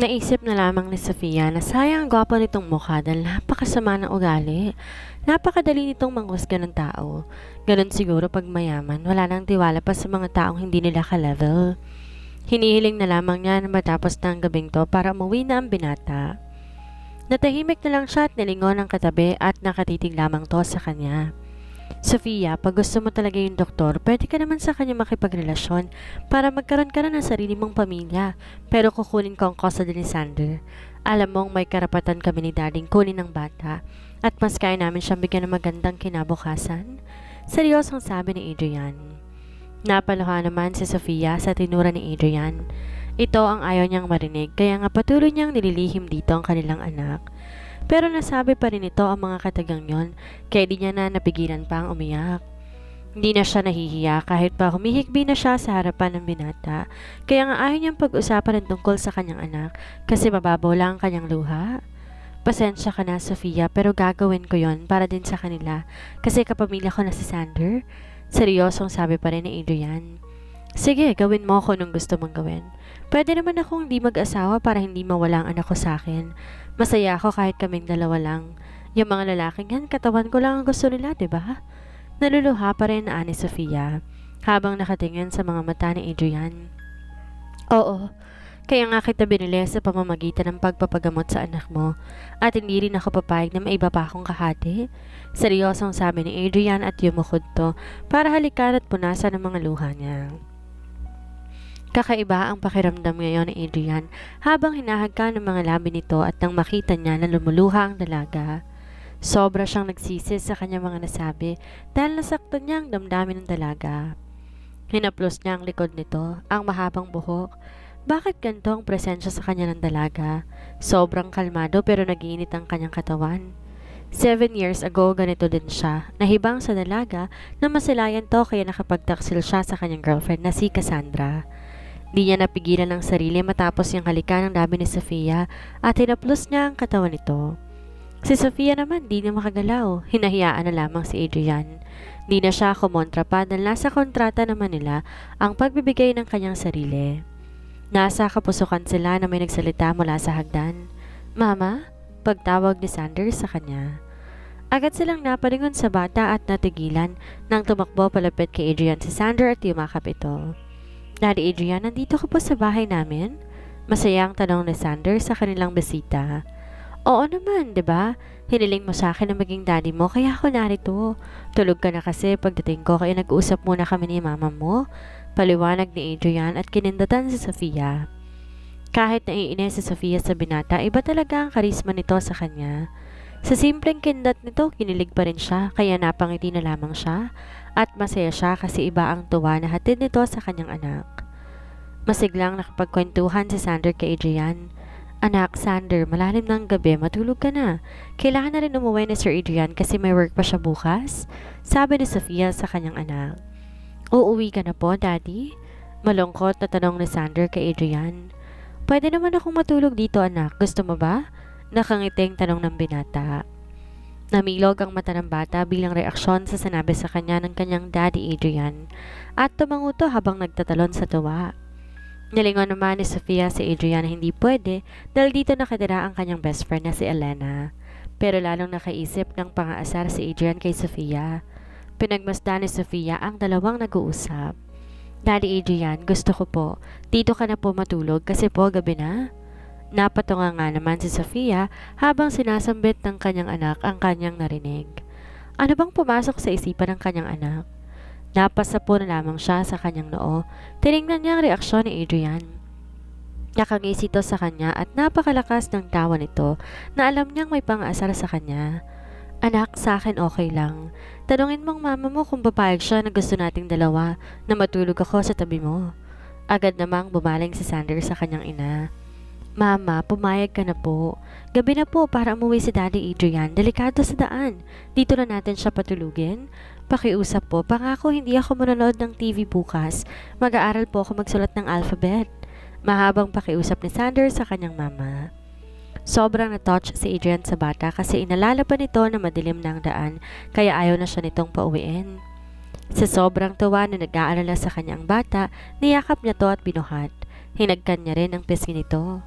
Naisip na lamang ni Sofia na sayang ang gwapo nitong mukha dahil napakasama ng ugali. Napakadali nitong manghusga ng tao. Ganon siguro pag mayaman, wala nang tiwala pa sa mga taong hindi nila ka-level. Hinihiling na lamang niya na matapos na ang gabing to para umuwi na ang binata. Natahimik na lang siya at nilingon ang katabi at nakatitig lamang to sa kanya. Sofia, pag gusto mo talaga yung doktor, pwede ka naman sa kanya makipagrelasyon para magkaroon ka na ng sarili mong pamilya. Pero kukunin ko ang custody ni Sander. Alam mong may karapatan kami ni Dading kunin ng bata at mas kaya namin siyang bigyan ng magandang kinabukasan. Seryosong sabi ni Adrian. Napaluha naman si Sofia sa tinura ni Adrian. Ito ang ayaw niyang marinig kaya nga patuloy niyang nililihim dito ang kanilang anak. Pero nasabi pa rin ito ang mga katagang yon, kaya di niya na napigilan pa ang umiyak. Hindi na siya nahihiya kahit pa humihikbi na siya sa harapan ng binata, kaya nga ayaw niyang pag-usapan ng tungkol sa kanyang anak kasi mababaw lang ang kanyang luha. Pasensya ka na, Sofia, pero gagawin ko yon para din sa kanila kasi kapamilya ko na si Sander. Seryosong sabi pa rin ni Adrian. Sige, gawin mo ako nung gusto mong gawin. Pwede naman akong hindi mag-asawa para hindi mawala ang anak ko sa akin. Masaya ako kahit kaming dalawa lang. Yung mga lalaking yan, katawan ko lang ang gusto nila, ba? Naluluha pa rin na ni Sofia habang nakatingin sa mga mata ni Adrian. Oo, kaya nga kita binili sa pamamagitan ng pagpapagamot sa anak mo at hindi rin ako papayag na maiba pa akong kahati. Seryosong sabi ni Adrian at yumukod to para halikan at punasan ang mga luha niya. Kakaiba ang pakiramdam ngayon ni Adrian habang hinahagka ng mga labi nito at nang makita niya na lumuluha ang dalaga. Sobra siyang nagsisi sa kanyang mga nasabi dahil nasaktan niya ang damdamin ng dalaga. Hinaplos niya ang likod nito, ang mahabang buhok. Bakit ganito ang presensya sa kanya ng dalaga? Sobrang kalmado pero nagiinit ang kanyang katawan. Seven years ago, ganito din siya. Nahibang sa dalaga na masilayan to kaya nakapagtaksil siya sa kanyang girlfriend na si Cassandra. Di niya napigilan ang sarili matapos yung halikan ng dami ni Sofia at hinaplos niya ang katawan nito. Si Sofia naman di na makagalaw, hinahiyaan na lamang si Adrian. Di na siya kumontra pa dahil nasa kontrata naman nila ang pagbibigay ng kanyang sarili. Nasa kapusukan sila na may nagsalita mula sa hagdan. Mama, pagtawag ni Sanders sa kanya. Agad silang napalingon sa bata at natigilan nang tumakbo palapit kay Adrian si Sander at yumakap ito. Daddy Adrian, nandito ka po sa bahay namin? Masayang tanong ni Sander sa kanilang bisita. Oo naman, ba? Hiniling mo sa akin na maging daddy mo, kaya ako narito. Tulog ka na kasi pagdating ko, kaya nag-usap muna kami ni mama mo. Paliwanag ni Adrian at kinindatan si Sofia. Kahit naiinis si Sofia sa binata, iba talaga ang karisma nito sa kanya. Sa simpleng kindat nito, kinilig pa rin siya, kaya napangiti na lamang siya at masaya siya kasi iba ang tuwa na hatid nito sa kanyang anak. Masiglang nakapagkwentuhan si Sander kay Adrian. Anak, Sander, malalim ng gabi, matulog ka na. Kailangan na rin umuwi ni Sir Adrian kasi may work pa siya bukas. Sabi ni Sofia sa kanyang anak. Uuwi ka na po, Daddy? Malungkot na tanong ni Sander kay Adrian. Pwede naman akong matulog dito, anak. Gusto mo ba? Nakangiting tanong ng binata. Namilog ang mata ng bata bilang reaksyon sa sinabi sa kanya ng kanyang daddy Adrian at tumanguto habang nagtatalon sa tuwa. Nilingon naman ni Sofia si Adrian na hindi pwede dahil dito nakatira ang kanyang best friend na si Elena. Pero lalong nakaisip ng pangaasar si Adrian kay Sofia. Pinagmasdan ni Sofia ang dalawang nag-uusap. Daddy Adrian, gusto ko po. Dito ka na po matulog kasi po gabi na. Napatunga nga naman si Sofia habang sinasambit ng kanyang anak ang kanyang narinig. Ano bang pumasok sa isipan ng kanyang anak? Napasa po na lamang siya sa kanyang noo. Tinignan niya ang reaksyon ni Adrian. Nakangisi ito sa kanya at napakalakas ng tawa nito na alam niyang may pang-asar sa kanya. Anak, sa akin okay lang. Tanungin mong mama mo kung papayag siya na gusto nating dalawa na matulog ako sa tabi mo. Agad namang bumaling si Sander sa kanyang ina. Mama, pumayag ka na po. Gabi na po para umuwi si Daddy Adrian. Delikado sa daan. Dito na natin siya patulugin. Pakiusap po, pangako hindi ako manonood ng TV bukas. Mag-aaral po ako magsulat ng alphabet. Mahabang pakiusap ni Sander sa kanyang mama. Sobrang na-touch si Adrian sa bata kasi inalala pa nito na madilim na ang daan kaya ayaw na siya nitong pauwiin. Sa sobrang tuwa na nag-aalala sa kanyang bata, niyakap niya to at binuhat. Hinagkan niya rin ang pisngi nito.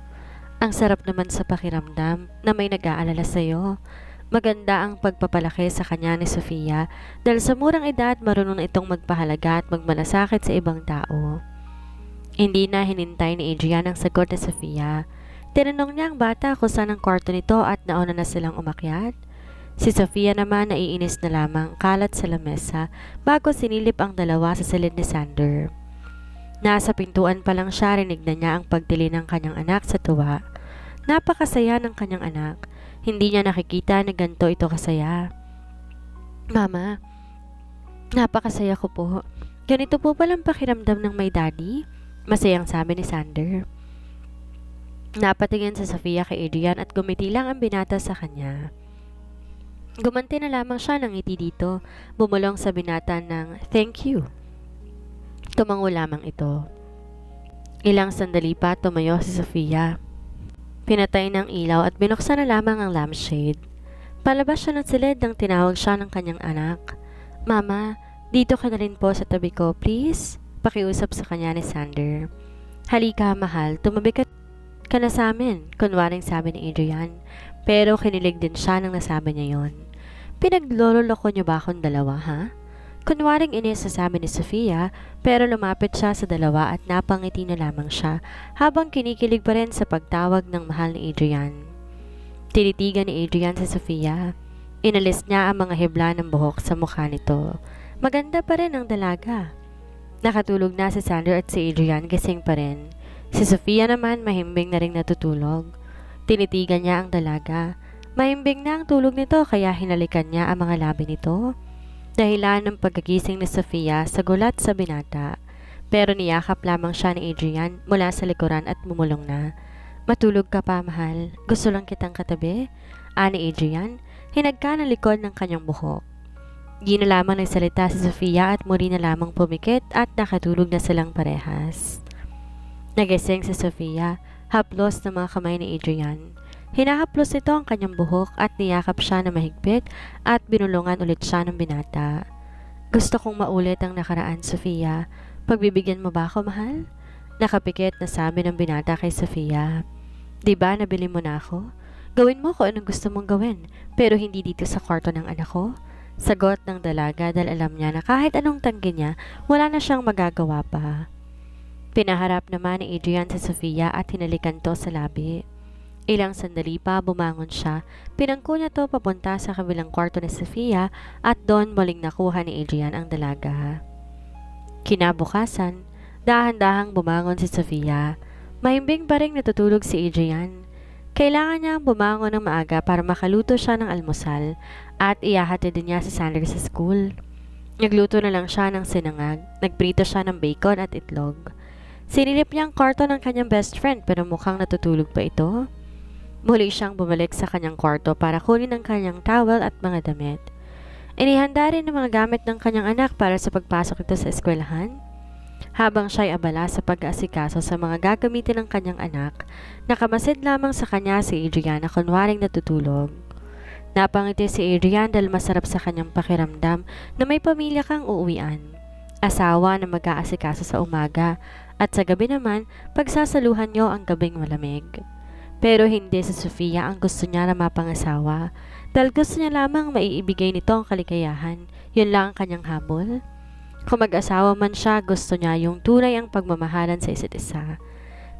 Ang sarap naman sa pakiramdam na may nag-aalala sa'yo. Maganda ang pagpapalaki sa kanya ni Sofia dahil sa murang edad marunong na itong magpahalaga at magmalasakit sa ibang tao. Hindi na hinintay ni Adrian ang sagot ni Sofia. Tinanong niya ang bata kung saan ang kwarto nito at nauna na silang umakyat. Si Sofia naman naiinis na lamang kalat sa lamesa bago sinilip ang dalawa sa silid ni Sander. Nasa pintuan pa lang siya rinig na niya ang pagdili ng kanyang anak sa tuwa. Napakasaya ng kanyang anak. Hindi niya nakikita na ganito ito kasaya. Mama, napakasaya ko po. Ganito po palang pakiramdam ng may daddy? Masayang sabi ni Sander. Napatingin sa Sofia kay Adrian at gumiti lang ang binata sa kanya. Gumanti na lamang siya ng ngiti dito, bumulong sa binata ng thank you. Tumango lamang ito. Ilang sandali pa tumayo si Sofia. Pinatay ng ilaw at binuksan na lamang ang lampshade. Palabas siya ng silid nang tinawag siya ng kanyang anak. Mama, dito ka na rin po sa tabi ko, please. Pakiusap sa kanya ni Sander. Halika, mahal. Tumabi ka, ka na sa amin, kunwaring sabi ni Adrian. Pero kinilig din siya nang nasabi niya yon. Pinaglololoko niyo ba akong dalawa, ha? Kunwaring inis sa ni Sofia, pero lumapit siya sa dalawa at napangiti na lamang siya habang kinikilig pa rin sa pagtawag ng mahal ni Adrian. Tinitigan ni Adrian sa Sofia. Inalis niya ang mga hibla ng buhok sa mukha nito. Maganda pa rin ang dalaga. Nakatulog na si Sander at si Adrian gising pa rin. Si Sofia naman mahimbing na rin natutulog. Tinitigan niya ang dalaga. Mahimbing na ang tulog nito kaya hinalikan niya ang mga labi nito dahilan ng pagkagising ni Sofia sa gulat sa binata. Pero niyakap lamang siya ni Adrian mula sa likuran at mumulong na. Matulog ka pa, mahal. Gusto lang kitang katabi. Ani Adrian, hinagka ng likod ng kanyang buhok. Di na lamang nagsalita si Sofia at muli na lamang pumikit at nakatulog na silang parehas. Nagising si Sofia, haplos ng mga kamay ni Adrian. Hinahaplos nito ang kanyang buhok at niyakap siya na mahigpit at binulungan ulit siya ng binata. Gusto kong maulit ang nakaraan, Sofia. Pagbibigyan mo ba ako, mahal? Nakapikit na sabi ng binata kay Sofia. Di ba nabili mo na ako? Gawin mo kung anong gusto mong gawin, pero hindi dito sa kwarto ng anak ko. Sagot ng dalaga dahil alam niya na kahit anong tanggi niya, wala na siyang magagawa pa. Pinaharap naman ni Adrian si Sofia at hinalikan to sa labi. Ilang sandali pa bumangon siya, pinangko niya to papunta sa kabilang kwarto ni Sofia at doon muling nakuha ni Adrian ang dalaga. Kinabukasan, dahan-dahang bumangon si Sofia. Mahimbing pa rin natutulog si Adrian. Kailangan niya bumangon ng maaga para makaluto siya ng almusal at iyahatid niya si Sander sa school. Nagluto na lang siya ng sinangag, nagprito siya ng bacon at itlog. Sinilip niya ang kwarto ng kanyang best friend pero mukhang natutulog pa ito. Muli siyang bumalik sa kanyang kwarto para kunin ang kanyang towel at mga damit. Inihanda rin ang mga gamit ng kanyang anak para sa pagpasok ito sa eskwelahan. Habang siya'y abala sa pag-aasikaso sa mga gagamitin ng kanyang anak, nakamasid lamang sa kanya si Adrian na kunwaring natutulog. Napangiti si Adrian dahil masarap sa kanyang pakiramdam na may pamilya kang uuwian. Asawa na mag-aasikaso sa umaga at sa gabi naman pagsasaluhan niyo ang gabing malamig. Pero hindi si Sofia ang gusto niya na mapangasawa dahil gusto niya lamang maiibigay nito ang kaligayahan. Yun lang ang kanyang habol. Kung mag-asawa man siya, gusto niya yung tunay ang pagmamahalan sa isa't isa.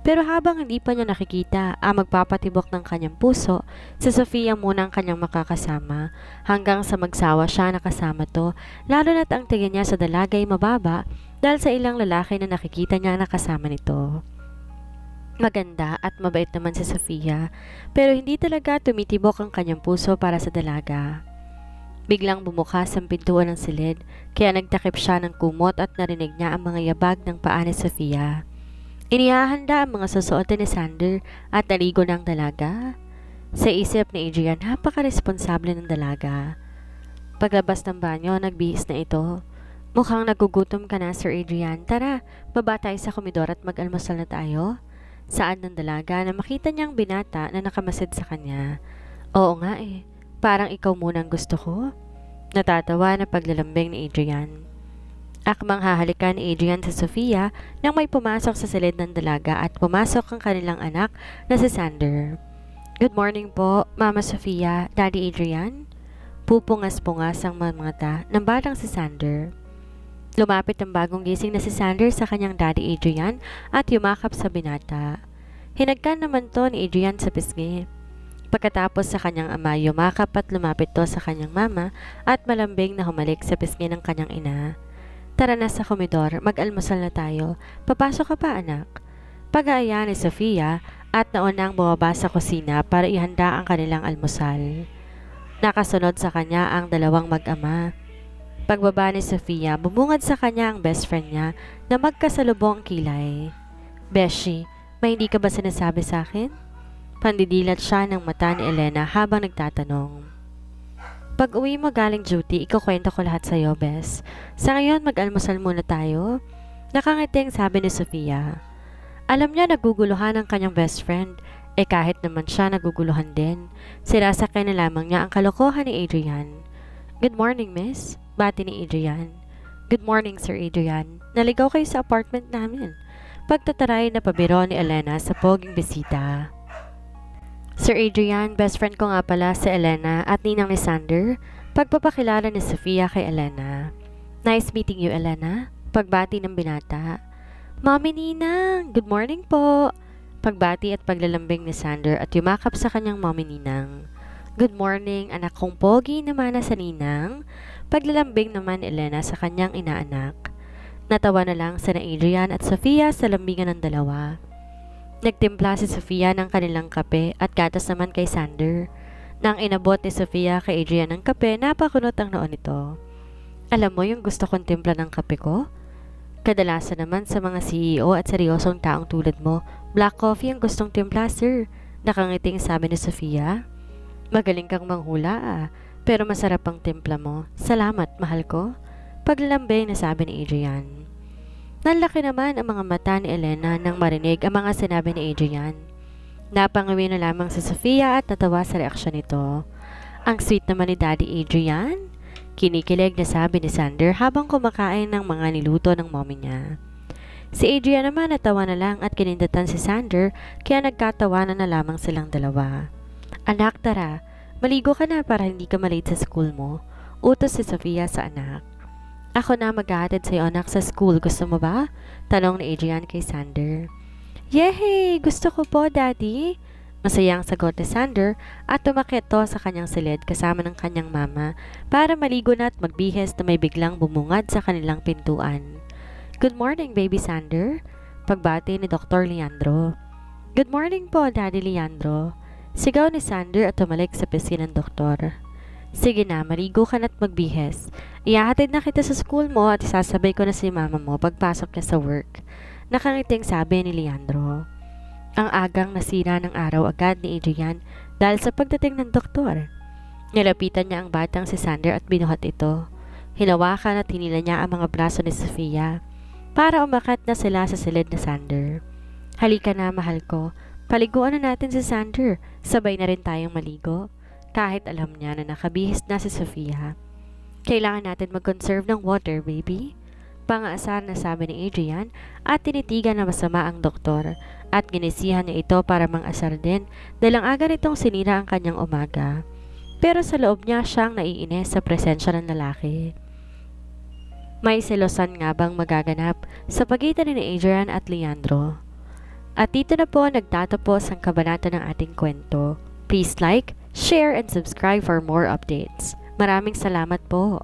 Pero habang hindi pa niya nakikita ang magpapatibok ng kanyang puso, si Sofia muna ang kanyang makakasama hanggang sa magsawa siya na kasama to, lalo na't ang tingin niya sa dalagay mababa dahil sa ilang lalaki na nakikita niya na kasama nito. Maganda at mabait naman si Sofia, pero hindi talaga tumitibok ang kanyang puso para sa dalaga. Biglang bumukas ang pintuan ng silid, kaya nagtakip siya ng kumot at narinig niya ang mga yabag ng paa ni Sofia. Inihahanda ang mga susuotin ni Sander at naligo ng dalaga. Sa isip ni Adrian, napaka-responsable ng dalaga. Paglabas ng banyo, nagbihis na ito. Mukhang nagugutom ka na, Sir Adrian. Tara, baba tayo sa komedor at mag-almusal na tayo. Saan ng dalaga na makita niyang binata na nakamasid sa kanya. Oo nga eh, parang ikaw muna ang gusto ko. Natatawa na paglalambing ni Adrian. Akmang hahalikan ni Adrian sa Sofia nang may pumasok sa silid ng dalaga at pumasok ang kanilang anak na si Sander. Good morning po, Mama Sofia, Daddy Adrian. Pupungas-pungas ang mga mata ng batang si Sander. Lumapit ang bagong gising na si Sander sa kanyang Daddy Adrian at yumakap sa binata. Hinagkan naman to ni Adrian sa pisngi. Pagkatapos sa kanyang ama, yumakap at lumapit to sa kanyang mama at malambing na humalik sa pisngi ng kanyang ina. Tara na sa komedor, mag-almusal na tayo. Papasok ka pa anak. Pag-aaya ni Sofia at naunang bumaba sa kusina para ihanda ang kanilang almusal. Nakasunod sa kanya ang dalawang mag-ama. Pagbaba ni Sofia, bumungad sa kanya ang best friend niya na magkasalubong ang kilay. Beshi, may hindi ka ba sinasabi sa akin? Pandidilat siya ng mata ni Elena habang nagtatanong. Pag uwi mo galing duty, ikukwento ko lahat sa'yo, Bes. Sa ngayon, mag-almusal muna tayo. Nakangiting sabi ni Sofia. Alam niya naguguluhan ang kanyang best friend. Eh kahit naman siya naguguluhan din. Sinasakay na lamang niya ang kalokohan ni Adrian. Good morning, miss. Bati ni Adrian. Good morning, Sir Adrian. Naligaw kayo sa apartment namin. Pagtataray na pabiro ni Elena sa poging bisita. Sir Adrian, best friend ko nga pala si Elena at ninang ni Sander. Pagpapakilala ni Sofia kay Elena. Nice meeting you, Elena. Pagbati ng binata. Mommy Ninang, good morning po. Pagbati at paglalambing ni Sander at yumakap sa kanyang mommy Ninang. Good morning, anak kong pogi naman na sa Ninang. Paglalambing naman ni Elena sa kanyang inaanak. Natawa na lang sa Adrian at Sofia sa lambingan ng dalawa. Nagtimpla si Sofia ng kanilang kape at gatas naman kay Sander. Nang inabot ni Sofia kay Adrian ng kape, napakunot ang noon nito. Alam mo yung gusto kong timpla ng kape ko? Kadalasan naman sa mga CEO at seryosong taong tulad mo, black coffee ang gustong timpla, sir. Nakangiting sabi ni Sofia. Magaling kang manghula ah, pero masarap ang timpla mo. Salamat, mahal ko. Paglalambing na sabi ni Adrian. Nanlaki naman ang mga mata ni Elena nang marinig ang mga sinabi ni Adrian. Napangawi na lamang si Sofia at natawa sa reaksyon nito. Ang sweet naman ni Daddy Adrian. Kinikilig na sabi ni Sander habang kumakain ng mga niluto ng mommy niya. Si Adrian naman natawa na lang at kinindatan si Sander kaya nagkatawanan na lamang silang dalawa. Anak tara, maligo ka na para hindi ka malate sa school mo. Utos si Sofia sa anak. Ako na maghahatid sa'yo anak sa school. Gusto mo ba? Tanong ni Adrian kay Sander. Yehey! Gusto ko po, Daddy. Masayang sagot ni Sander at tumakit to sa kanyang silid kasama ng kanyang mama para maligo na at magbihes na may biglang bumungad sa kanilang pintuan. Good morning, baby Sander. Pagbati ni Dr. Leandro. Good morning po, Daddy Leandro. Sigaw ni Sander at tumalik sa pisngi ng doktor. Sige na, maligo ka na't magbihes. Iyahatid na kita sa school mo at isasabay ko na si mama mo pagpasok niya sa work. Nakangiting sabi ni Leandro. Ang agang nasira ng araw agad ni Adrian dahil sa pagdating ng doktor. Nilapitan niya ang batang si Sander at binuhat ito. Hinawakan at hinila niya ang mga braso ni Sofia para umakat na sila sa silid na Sander. Halika na, mahal ko. Paliguan na natin si Sander. Sabay na rin tayong maligo kahit alam niya na nakabihis na si Sofia. Kailangan natin mag-conserve ng water, baby. Pangaasar na sabi ni Adrian at tinitigan na masama ang doktor at ginisihan niya ito para mang-asar din dahil ang aga nitong sinira ang kanyang umaga. Pero sa loob niya siyang naiinis sa presensya ng lalaki. May selosan nga bang magaganap sa pagitan ni Adrian at Leandro? At dito na po nagtatapos ang kabanata ng ating kwento. Please like, share, and subscribe for more updates. Maraming salamat po.